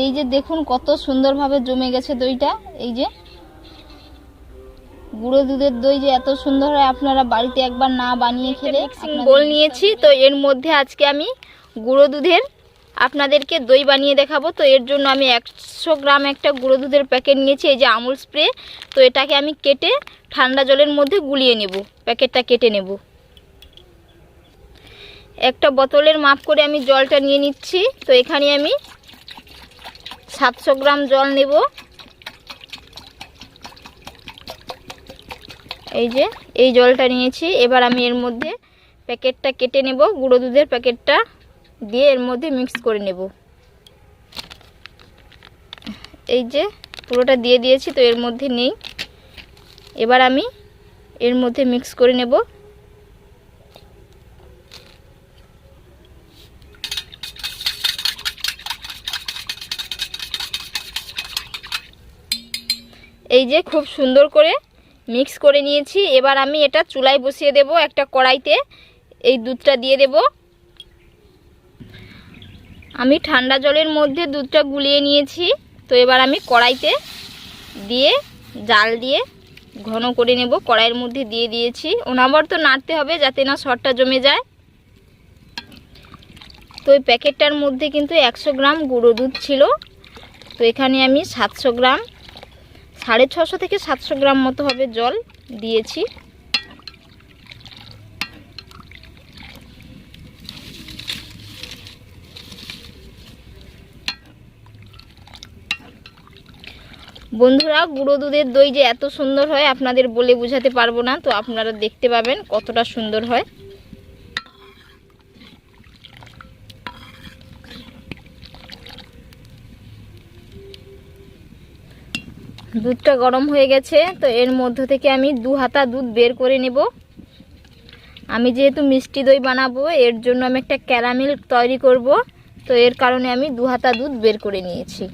এই যে দেখুন কত সুন্দরভাবে জমে গেছে দইটা এই যে। গুঁড়ো দুধের দই যে এত সুন্দর হয় আপনারা বাড়িতে একবার না বানিয়ে খেলে মিক্সিং বোল নিয়েছি তো এর মধ্যে আজকে আমি গুঁড়ো দুধের আপনাদেরকে দই বানিয়ে দেখাবো। তো এর জন্য আমি একশো গ্রাম একটা গুঁড়ো দুধের প্যাকেট নিয়েছি এই যে আমুল স্প্রে। তো এটাকে আমি কেটে ঠান্ডা জলের মধ্যে গুলিয়ে নেব প্যাকেটটা কেটে নেব। একটা বোতলের মাপ করে আমি জলটা নিয়ে নিচ্ছি। তো এখানে আমি সাতশো গ্রাম জল নেব। এই যে, এই জলটা নিয়েছি। এবার আমি এর মধ্যে প্যাকেটটা কেটে নেব। গুঁড়ো দুধের প্যাকেটটা দিয়ে এর মধ্যে মিক্স করে নেব। এই যে, পুরোটা দিয়ে দিয়েছি, তো এর মধ্যে নেই। এবার আমি এর মধ্যে মিক্স করে নেব। এই যে খুব সুন্দর করে মিক্স করে নিয়েছি। এবার আমি এটা চুলায় বসিয়ে দেব একটা কড়াইতে। এই দুধটা দিয়ে দেব। আমি ঠান্ডা জলের মধ্যে দুধটা গুলিয়ে নিয়েছি। তো এবার আমি কড়াইতে দিয়ে জাল দিয়ে ঘন করে নেব। কড়াইয়ের মধ্যে দিয়ে দিয়েছি। অনাবর তো নাড়তে হবে যাতে না সরটা জমে যায়। তো ওই প্যাকেটটার মধ্যে কিন্তু একশো গ্রাম গুঁড়ো দুধ ছিল। তো এখানে আমি সাতশো গ্রাম সাড়ে ছশো থেকে সাতশো গ্রাম মতো হবে জল দিয়েছি। বন্ধুরা, গুঁড়ো দুধের দই যে এত সুন্দর হয়, আপনাদের বলে বোঝাতে পারব না, তো আপনারা দেখতে পাবেন কতটা সুন্দর হয়। দুধটা গরম হয়ে গেছে, তো এর মধ্য থেকে আমি দু হাতা দুধ বের করে নেব। আমি যেহেতু মিষ্টি দই বানাবো, এর জন্য আমি একটা ক্যারামেল তৈরি করব, তো এর কারণে আমি দু হাতা দুধ বের করে নিয়েছি।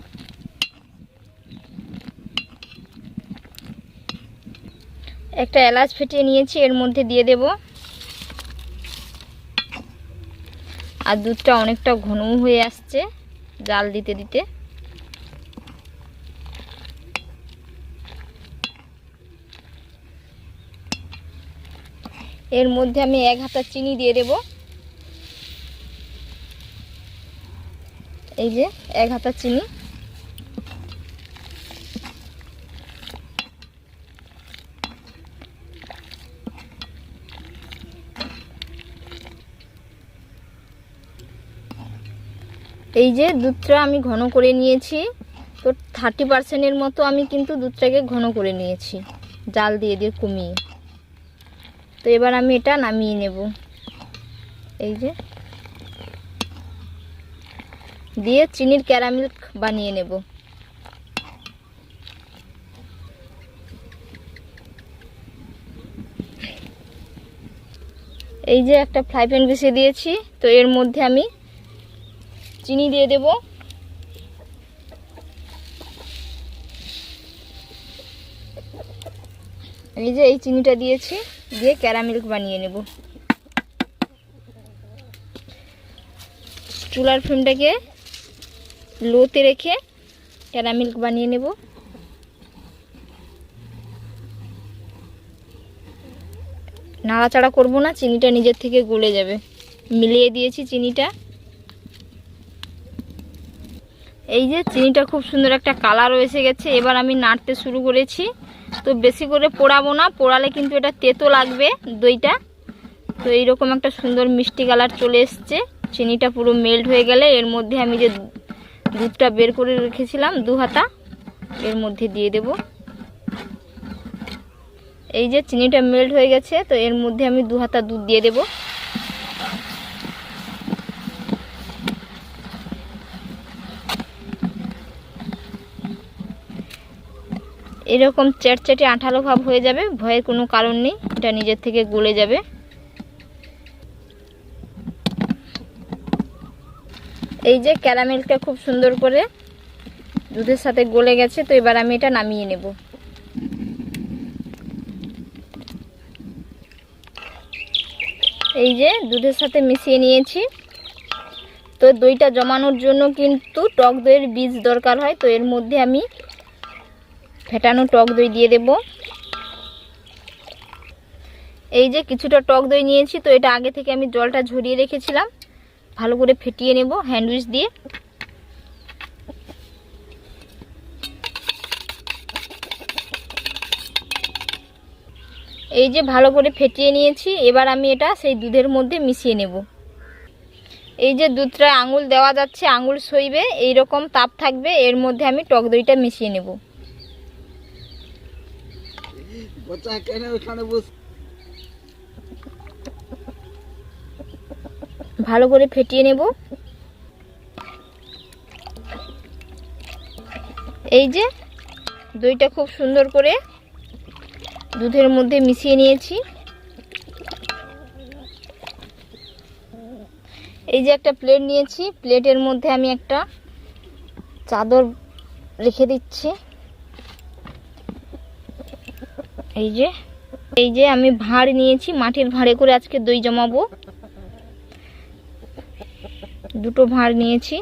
একটা এলাচ ফেটিয়ে নিয়েছি, এর মধ্যে দিয়ে দেব। আর দুধটা অনেকটা ঘন হয়ে আসছে, জাল দিতে দিতে। এর মধ্যে আমি এক হাতা চিনি দিয়ে দেব। এই যে, এক হাতা চিনি। এই যে দুধটা আমি ঘন করে নিয়েছি, তো থার্টি পার্সেন্টের মতো আমি কিন্তু দুধটাকে ঘন করে নিয়েছি, জাল দিয়ে দিয়ে কমিয়ে। তো এবার আমি এটা নামিয়ে নেব। এই যে। দিয়ে চিনির ক্যারামেল বানিয়ে নেব। এই যে একটা ফ্রাই প্যান বসিয়ে দিয়েছি, তো এর মধ্যে আমি চিনি দিয়ে দেব। এই যে এই চিনিটা দিয়েছি। দিয়ে ক্যারামিল্ক বানিয়ে নেব। চুলার ফ্লেমটাকে লোতে রেখে ক্যারামিল্ক বানিয়ে নেব। নাড়াচাড়া করব না, চিনিটা নিজের থেকে গলে যাবে। মিলিয়ে দিয়েছি চিনিটা। এই যে চিনিটা খুব সুন্দর একটা কালার এসে গেছে, এবার আমি নাড়তে শুরু করেছি। তো বেশি করে পোড়াবো না, পোড়ালে কিন্তু এটা তেতো লাগবে দইটা। তো এইরকম একটা সুন্দর মিষ্টি কালার চলে এসছে। চিনিটা পুরো মেল্ট হয়ে গেলে এর মধ্যে আমি যে দুধটা বের করে রেখেছিলাম দু হাতা এর মধ্যে দিয়ে দেব। এই যে চিনিটা মেল্ট হয়ে গেছে, তো এর মধ্যে আমি দু হাতা দুধ দিয়ে দেবো। এরকম চ্যাটচ্যাটে আঠালো ভাব হয়ে যাবে, ভয়ের কোনো কারণ নেই, এটা নিজের থেকে গলে যাবে। এই যে ক্যারামেলটা খুব সুন্দর করে দুধের সাথে গলে গেছে, তো এবার আমি এটা নামিয়ে নেব। এই যে দুধের সাথে মিশিয়ে নিয়েছি। তো দইটা জমানোর জন্য কিন্তু টক দইয়ের বীজ দরকার হয়, তো এর মধ্যে আমি ফেটানো টক দই দিয়ে দেব। এই যে কিছুটা টক দই নিয়েছি, তো এটা আগে থেকে আমি জলটা ঝরিয়ে রেখেছিলাম। ভালো করে ফেটিয়ে নেব হ্যান্ডউইচ দিয়ে। এই যে ভালো করে ফেটিয়ে নিয়েছি, এবার আমি এটা সেই দুধের মধ্যে মিশিয়ে নেব। এই যে দুধটা আঙুল দেওয়া যাচ্ছে, আঙুল সইবে এই রকম তাপ থাকবে, এর মধ্যে আমি টক দইটা মিশিয়ে নেব। বস ভালো করে ফেটিয়ে নেব। এই যে, দইটা খুব সুন্দর করে দুধের মধ্যে মিশিয়ে নিয়েছি। এই যে একটা প্লেট নিয়েছি, প্লেটের মধ্যে আমি একটা চাদর রেখে দিচ্ছি। এই যে এই যে আমি ভাঁড় নিয়েছি মাটির ভাঁড়ে করে আজকে দই জমাবো। দুটো ভাঁড় নিয়েছি।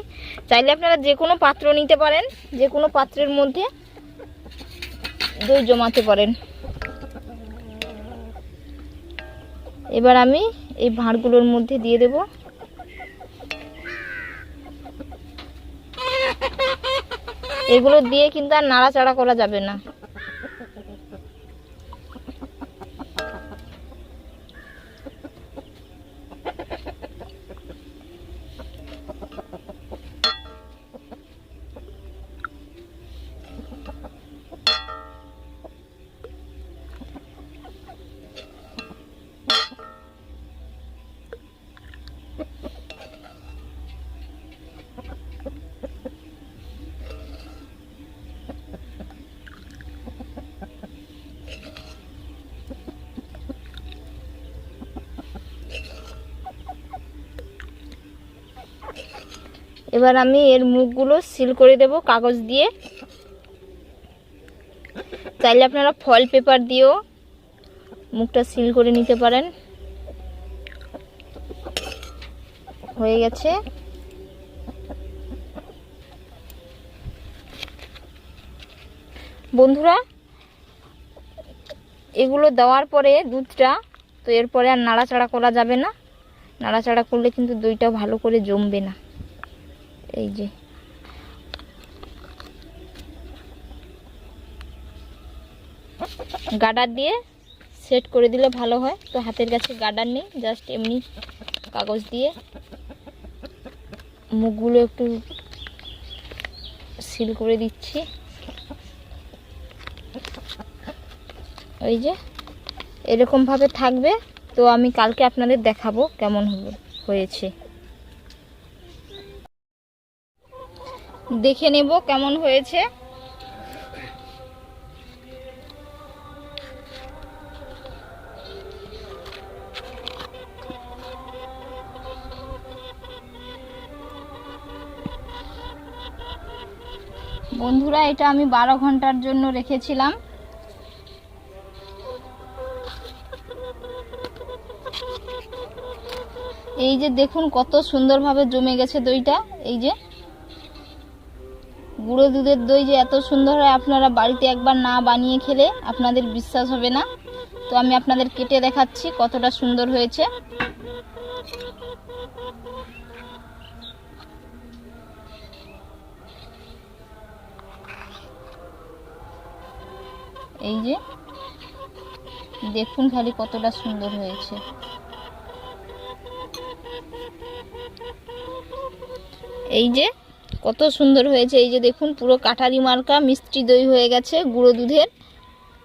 চাইলে আপনারা যে কোনো পাত্র নিতে পারেন, যে কোনো পাত্রের মধ্যে দই জমাতে পারেন। এবার আমি এই ভাঁড়গুলোর মধ্যে দিয়ে দেব। এগুলো দিয়ে কিন্তু আর নাড়াচাড়া করা যাবে না। এবার আমি এর মুখগুলো সিল করে দেব কাগজ দিয়ে। চাইলে আপনারা ফল পেপার দিয়েও মুখটা সিল করে নিতে পারেন। হয়ে গেছে। বন্ধুরা, এগুলো দেওয়ার পরে দুধটা, তো এরপরে আর নাড়াচাড়া করা যাবে না। নাড়াচাড়া করলে কিন্তু দইটা ভালো করে জমবে না। এই যে। গার্ডার দিয়ে সেট করে দিলে ভালো হয়। তো হাতের কাছে গার্ডার নেই জাস্ট এমনি কাগজ দিয়ে। মুখগুলো একটু সিল করে দিচ্ছি। ওই যে, এরকমভাবে থাকবে। তো আমি কালকে আপনাদের দেখাবো কেমন হয়েছে। দেখে নেব কেমন হয়েছে। বন্ধুরা, এটা আমি বারো ঘণ্টার জন্য রেখেছিলাম। এই যে দেখুন কত সুন্দরভাবে জমে গেছে দইটা, এই যে। গুঁড়ো দুধের দই যে এত সুন্দর হয়, আপনারা বাড়িতে একবার না বানিয়ে খেলে আপনাদের বিশ্বাস হবে না। তো আমি আপনাদের কেটে দেখাচ্ছি কতটা সুন্দর হয়েছে। এই যে, দেখুন খালি কতটা সুন্দর হয়েছে। এই যে কত সুন্দর হয়েছে। এই যে দেখুন, পুরো কাটারি মার্কা, মিষ্টি দই হয়ে গেছে, গুঁড়ো দুধের।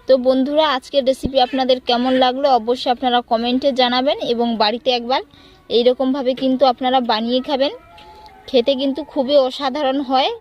তো বন্ধুরা, আজকের রেসিপি আপনাদের কেমন লাগল অবশ্যই আপনারা কমেন্টে জানাবেন এবং বাড়িতে একবার এইরকমভাবে কিন্তু আপনারা বানিয়ে খাবেন। খেতে কিন্তু খুবই অসাধারণ হয়।